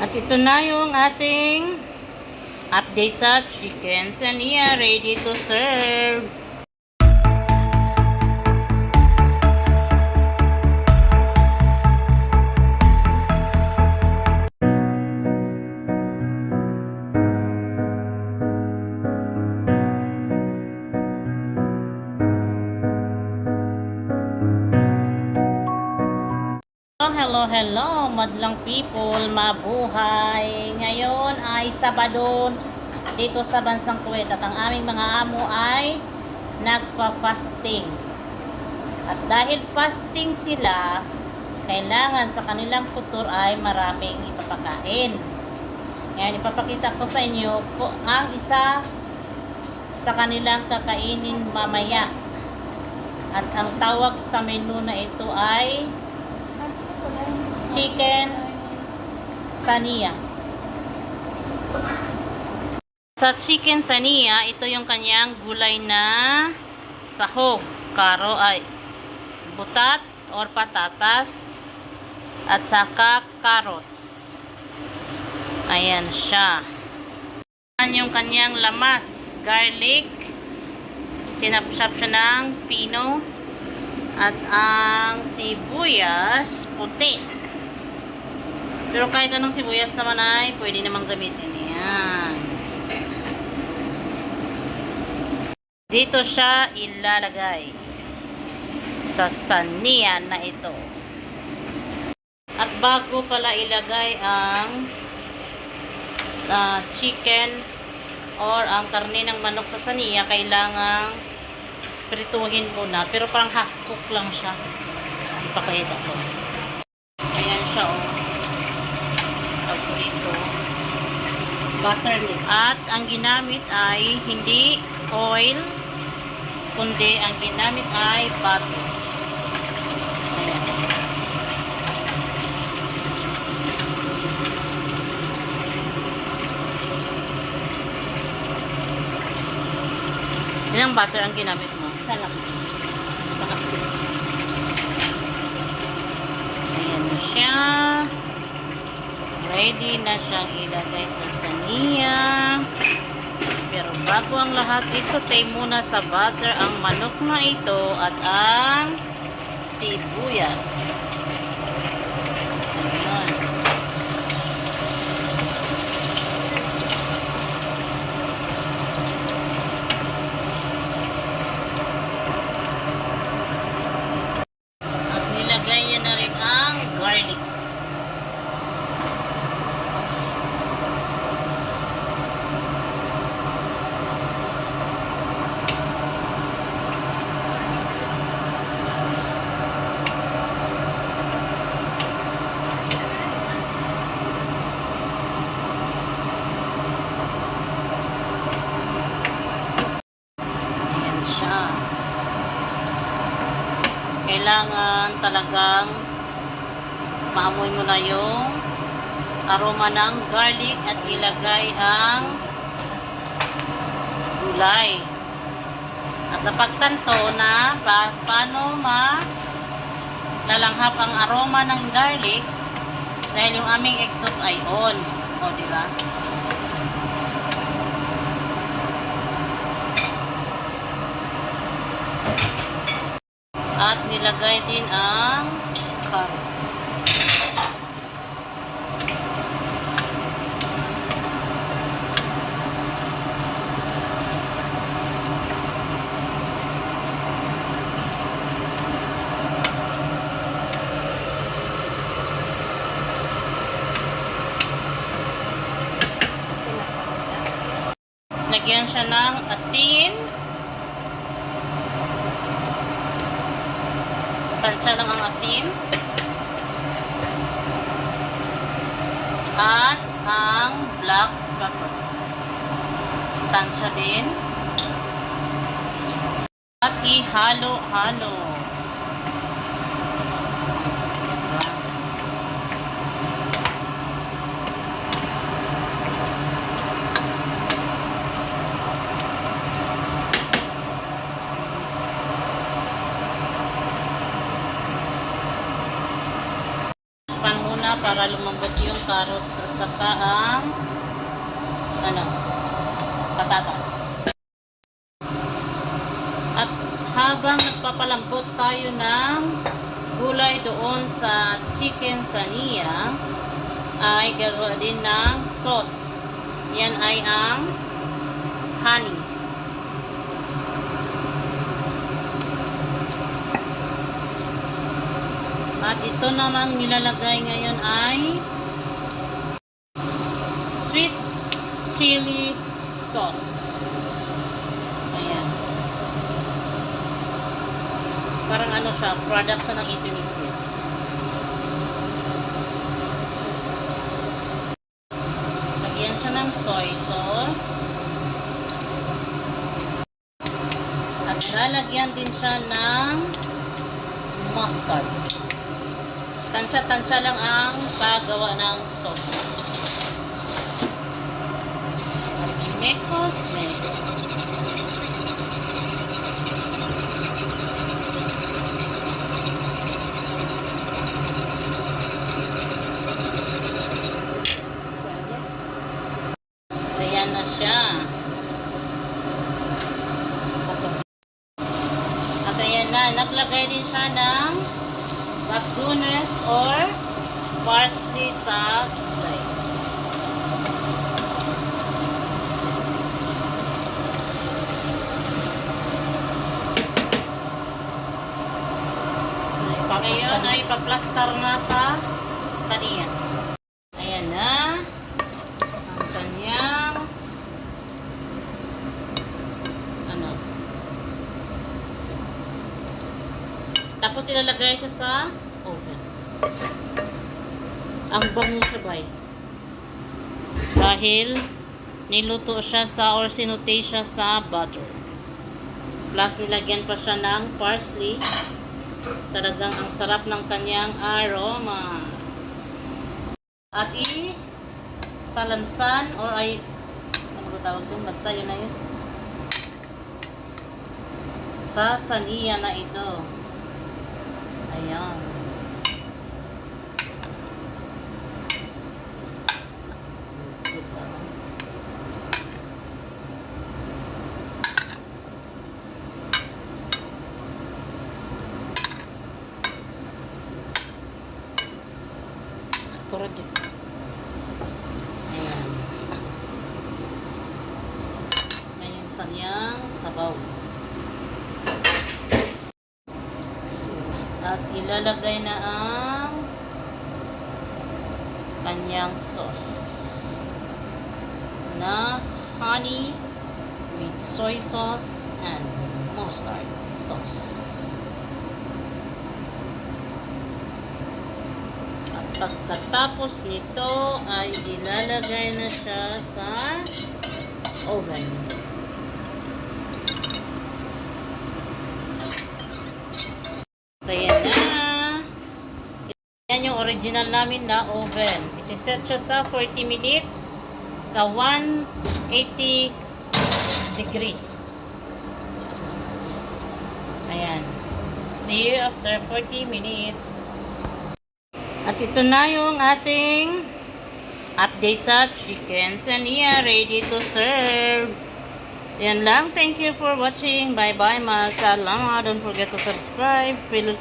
At ito na yung ating update sa chicken sania ready to serve. Hello, hello, madlang people, mabuhay. Ngayon ay Sabado dito sa bansang Kuwait at ang aming mga amo ay nagpa-fasting. At dahil fasting sila, kailangan sa kanilang futur ay maraming ipapakain. Ngayon, ipapakita ko sa inyo ang isa sa kanilang kakainin mamaya. At ang tawag sa menu na ito ay chicken sania. Sa chicken sania, ito yung kanyang gulay na sahog, karo ay butat or patatas at saka carrots. Ayan siya. Ayan yung kanyang lamas, garlic, sinapsap siya ng pino, at ang sibuyas puti. Pero kahit anong sibuyas naman ay pwede namang gamitin. Yan. Dito siya ilalagay sa sanian na ito. At bago pala ilagay ang ah, chicken or ang karne ng manok sa saniya, kailangang prituhin muna. Pero parang half cook lang siya. Ipakita ko. Ayan siya, oh. Paborito. Butter nito. At ang ginamit ay hindi oil, kundi ang ginamit ay butter. Ayan. Ilang butter ang ginamit mo? Salak. Sa kastil. Ayan na siya. Ready na siyang ilagay sa saniya. Pero bago ang lahat, isotay muna sa butter ang manok na ito at ang sibuyas. Ayan. At nilagay niya na rin ang garlic. Ayan siya. Kailangan talagang maamoy mo na yung aroma ng garlic at ilagay ang gulay. At napagtanto na pa, paano ma lalanghap ang aroma ng garlic dahil yung aming exhaust ay on. O, di nilagay din ang carrots. Lagyan siya ng asin. Tansya lang ang asin. At ang black pepper. Tansya din. At ihalo-halo. Carrots at saka ang ano, patatas. At habang nagpapalambot tayo ng gulay doon sa chicken sania, ay gagawa din ng sauce. Yan ay ang honey. At ito namang nilalagay ngayon ay chili sauce. Ayan. Parang ano siya, product siya ng Indonesia. Lagyan siya ng soy sauce. At lalagyan din siya ng mustard. Tansya-tansya lang ang paggawa ng sauce. Mekos, mekos. Ayan na siya. At ayan na, naglagay din siya ng batunes or parsley sa paplastar na sa saniya. Ayan na. Ang kanyang ano. Tapos ilalagay siya sa oven. Ang bango siya bay. Dahil niluto siya sa or sinute siya sa butter. Plus nilagyan pa siya ng parsley. Talagang ang sarap ng kanyang aroma. At i salansan or ay ano ba tawag dun? Basta yun na yun. Sa saniya na ito. Ayan. Turod yun. Ayan. Ngayon sa niyang sabaw. So, at ilalagay na ang kanyang sauce na honey with soy sauce and mustard sauce. At pagkatapos nito ay ilalagay na siya sa oven. Kaya na. Yan yung original namin na oven. Isiset siya sa 40 minutes sa 180 degree. Ayan. See you after 40 minutes. At ito na yung ating update sa chicken sania ready to serve. Yan lang. Thank you for watching. Bye-bye. Masalamat. Don't forget to subscribe. Feel